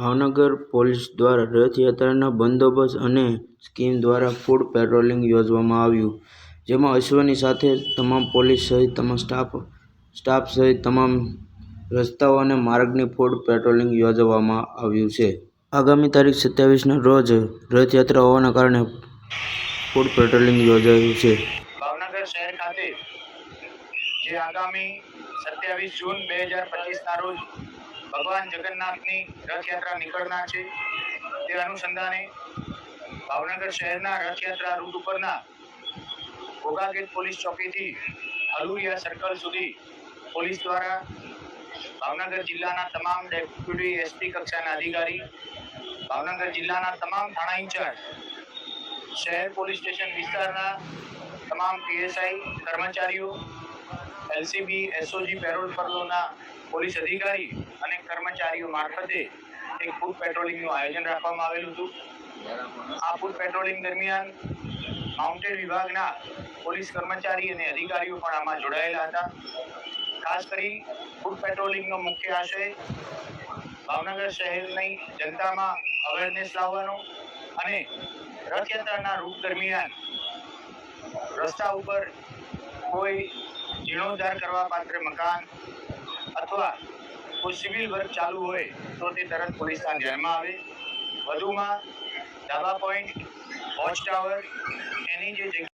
Bhavnagar police દ્વારા રથયાત્રાના બંદોબસ્ત અને સ્કીમ દ્વારા ફૂડ પેટ્રોલિંગ યોજવામાં આવ્યું, જેમાં અશ્વની સાથે તમામ પોલીસ સહિત તમામ સ્ટાફ સ્ટાફ સહિત તમામ રસ્તાઓ અને માર્ગની ફૂડ પેટ્રોલિંગ યોજવામાં આવ્યું છે. આગામી તારીખ સત્યાવીસના રોજ રથયાત્રા હોવાના કારણે ફૂડ પેટ્રોલિંગ યોજાયું છે. ભાવનગર શહેર ખાતે જે આગામી સત્યાવીસ જૂન બે હજાર પચીસના રોજ ભગવાન જગન્નાથની રથયાત્રા નીકળનાર છે. તે અનુસંધાને ભાવનગર શહેરના રથયાત્રા રૂટ ઉપરના ઘોઘાગેટ પોલીસ ચોકીથી હલુરિયા સર્કલ સુધી પોલીસ દ્વારા ભાવનગર જિલ્લાના તમામ ડેપ્યુટી એસપી કક્ષાના અધિકારી, ભાવનગર જિલ્લાના તમામ થાણા ઇન્ચાર્જ, શહેર પોલીસ સ્ટેશન વિસ્તારના તમામ પીએસઆઈ કર્મચારીઓ એલસીબી, એસઓજી, પેરોલ પરના પોલીસ અધિકારી અને કર્મચારીઓ મારફતે એક ફૂડ પેટ્રોલિંગનું આયોજન રાખવામાં આવેલું હતું. આ ફૂડ પેટ્રોલિંગ દરમિયાન માઉન્ટેડ વિભાગના પોલીસ કર્મચારી અને અધિકારીઓ પણ આમાં જોડાયેલા હતા. ખાસ કરી ફૂડ પેટ્રોલિંગનો મુખ્ય આશય ભાવનગર શહેરની જનતામાં અવેરનેસ લાવવાનો અને રથયાત્રાના રૂટ દરમિયાન રસ્તા ઉપર કોઈ જીર્ણોદ્ધાર કરવા પાત્ર મકાન અથવા કોઈ સિવિલ વર્ક ચાલુ હોય તો તે તરત પોલીસના ધ્યાનમાં આવે. વધુમાં ધાબા પોઈન્ટ, વોચ ટાવર, એની જે